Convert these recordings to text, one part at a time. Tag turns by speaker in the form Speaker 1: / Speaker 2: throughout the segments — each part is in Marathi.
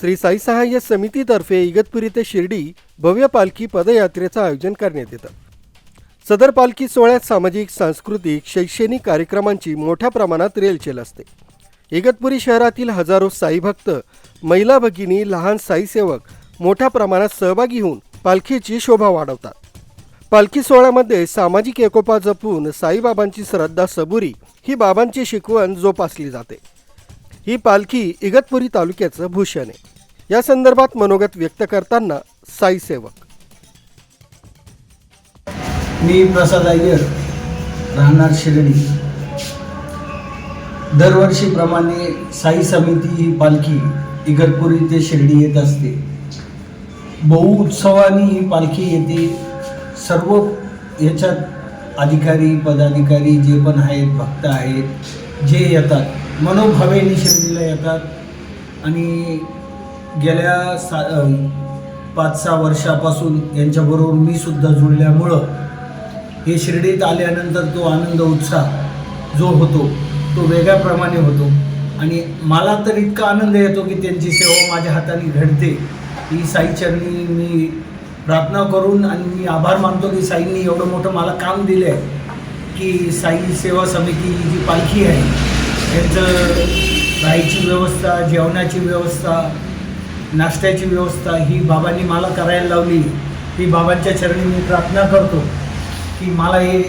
Speaker 1: श्री साई सहाय्य समितीतर्फे इगतपुरी ते शिर्डी भव्य पालखी पदयात्रेचं आयोजन करण्यात येतं. सदर पालखी सोहळ्यात सामाजिक सांस्कृतिक शैक्षणिक कार्यक्रमांची मोठ्या प्रमाणात रेलचेल असते. इगतपुरी शहरातील हजारो साई भक्त महिला भगिनी लहान साईसेवक मोठ्या प्रमाणात सहभागी होऊन पालखीची शोभा वाढवतात. पालखी सोहळ्यामध्ये सामाजिक एकोपा जपून साईबाबांची श्रद्धा सबुरी ही बाबांची शिकवण जोपासली जाते. ही पालखी इगतपुरी तालुक्याचं भूषण आहे. या संदर्भात मनोगत व्यक्त करताना साई सेवक.
Speaker 2: मी प्रसाद अय्यर राहणार शिर्डी. दरवर्षीप्रमाणे साई समिती ही पालखी इगतपुरी ते शिर्डी येत असते. बहुउत्सवाने ही पालखी येते. सर्व याच्यात अधिकारी पदाधिकारी जे पण आहेत भक्त आहेत जे येतात मनोभावेने शिर्डीला येतात. आणि गेल्या सा पाच सहा वर्षापासून यांच्याबरोबर मी सुद्धा जुळल्यामुळं हे शिर्डीत आल्यानंतर तो आनंद उत्साह जो होतो तो वेगळ्याप्रमाणे होतो. आणि मला तर इतका आनंद येतो की त्यांची सेवा माझ्या हाताने घडते. ही साईचरणी मी प्रार्थना करून आणि मी आभार मानतो की साईंनी एवढं मोठं मला काम दिलं आहे की साई सेवा समिती जी पालखी आहे त्यांचं राहायची व्यवस्था जेवणाची व्यवस्था नाश्त्याची व्यवस्था ही बाबांनी मला करायला लावली. ही बाबांच्या चरणी मी प्रार्थना करतो की मला हे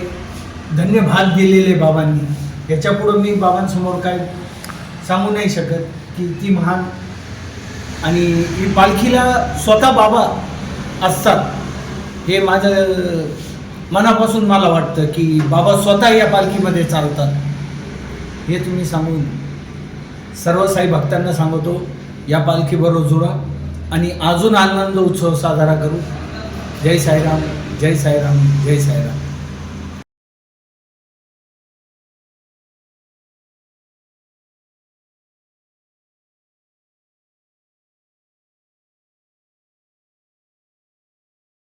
Speaker 2: धन्य भाग दिलेले बाबांनी. याच्यापुढं मी बाबांसमोर काय सांगू नाही शकत की ती महान आणि ही पालखीला स्वतः बाबा असतात. हे माझं मनापासून मला वाटतं की बाबा स्वतः या पालखीमध्ये चालतात. हे तुम्ही सांगून सर्व साई भक्तांना सांगतो या पालखीबरोबर जुळा आणि अजून आनंद उत्सव साजरा करू. जय साईराम जय साईराम जय साईराम.